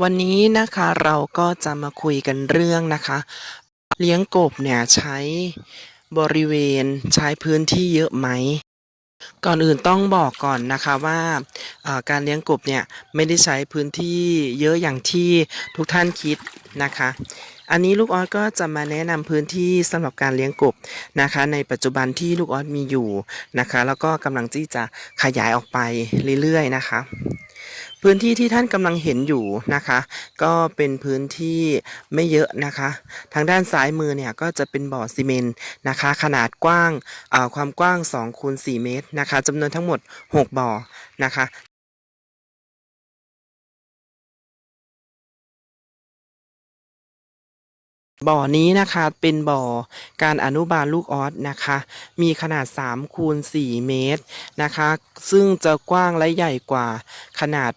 วันนี้นะคะเราก็จะมาคุยกันเรื่องนะคะ เลี้ยงกบเนี่ยใช้บริเวณใช้พื้นที่เยอะไหม ก่อนอื่นต้องบอกก่อนนะคะว่าการเลี้ยงกบเนี่ยไม่ได้ใช้พื้นที่เยอะอย่างที่ทุกท่านคิดนะคะ อันนี้ลูกออสก็จะมาแนะนำพื้นที่สำหรับการเลี้ยงกบนะคะ ในปัจจุบันที่ลูกออสมีอยู่นะคะ แล้วก็กำลังที่จะขยายออกไปเรื่อยๆนะคะ พื้นที่ที่ท่านกำลังเห็นอยู่นะคะ ก็เป็นพื้นที่ไม่เยอะนะคะ ทางด้านซ้ายมือเนี่ยก็จะเป็นบ่อซีเมนต์นะคะ ขนาดกว้างาความกว้าง2คูณ4เมตรนะคะจำนวนทั้งหมด 6 บ่อนะคะบ่อนี้นะคะเป็นบ่อการอนุบาลลูกออสนะคะ มีขนาด3คูณ4เมตรนะคะ ซึ่งจะกว้างและใหญ่กว่าขนาด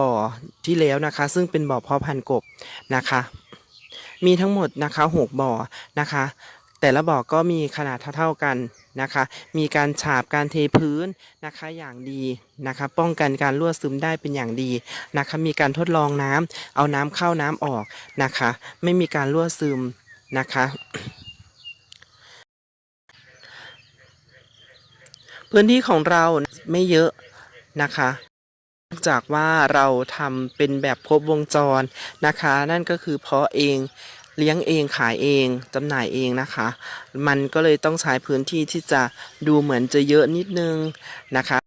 บ่อที่แล้วนะคะ ซึ่งเป็นบ่อเพาะพันธุ์กบนะคะ มีทั้งหมดนะคะ6บ่อนะคะ แต่ละบ่อก็มีขนาดเท่าๆกันนะคะ มีการฉาบการเทพื้นนะคะอย่างดีนะคะ ป้องกันการรั่วซึมได้เป็นอย่างดีนะคะ มีการทดลองน้ำเอาน้ำเข้าน้ำออกนะคะ ไม่มีการรั่วซึมนะคะพื้นที่ของเราไม่เยอะนะคะ จากว่าเราทำเป็นแบบครบวงจรนะคะ นั่นก็คือเพาะเองเลี้ยงเองขายเองจำหน่ายเองนะคะ มันก็เลยต้องใช้พื้นที่ที่จะดูเหมือนจะเยอะนิดนึงนะคะ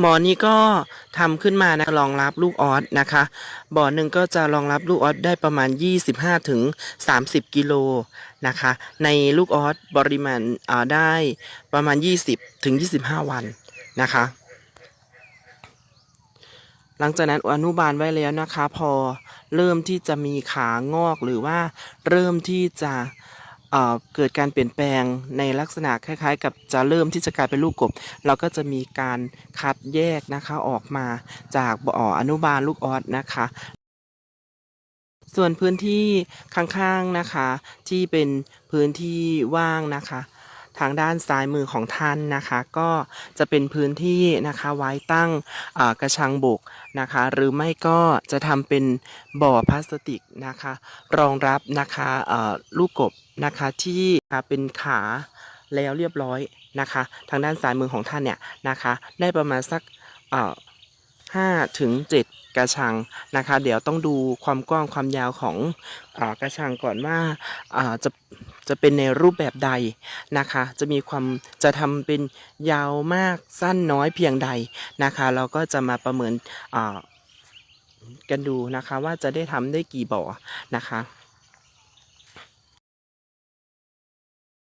หมอนี้ก็ทำขึ้นมานะรองรับลูกออสนะคะ บ่อหนึ่งก็จะรองรับลูกออสได้ประมาณ 25ถึง30 กิโลนะคะ ในลูกออสปริมาณได้ประมาณ 20ถึง25 วันนะคะ หลังจากนั้นอนุบาลไว้แล้วนะคะ พอเริ่มที่จะมีขางอกหรือว่าเริ่มที่จะเเกิดการเปลี่ยนแปลงในลักษณะคล้ายๆ กับจะเริ่มที่จะกลายเป็นลูกกบ เราก็จะมีการคัดแยกนะคะออกมาจากบ่ออนุบาลลูกออสนะคะส่วนพื้นที่ข้างๆนะคะ ที่เป็นพื้นที่ว่างนะคะ ทางด้านซ้ายมือของท่านนะคะ ก็จะเป็นพื้นที่นะคะไว้ตั้งกระชังบกนะคะ หรือไม่ก็จะทำเป็นบ่อพลาสติกนะคะ รองรับนะคะลูกกบนะคะที่เป็นขาแล้วเรียบร้อยนะคะ ทางด้านซ้ายมือของท่านเนี่ยนะคะ ได้ประมาณสักห้าถึงเจ็ดกระชังนะคะ เดี๋ยวต้องดูความกว้างความยาวของอกระชังก่อนว่าอ่าจะ จะเป็นในรูปแบบใดนะคะ จะมีความจะทำเป็นยาวมากสั้นน้อยเพียงใดนะคะ เราก็จะมาประเมินกันดูนะคะว่าจะได้ทำได้กี่บ่อนะคะ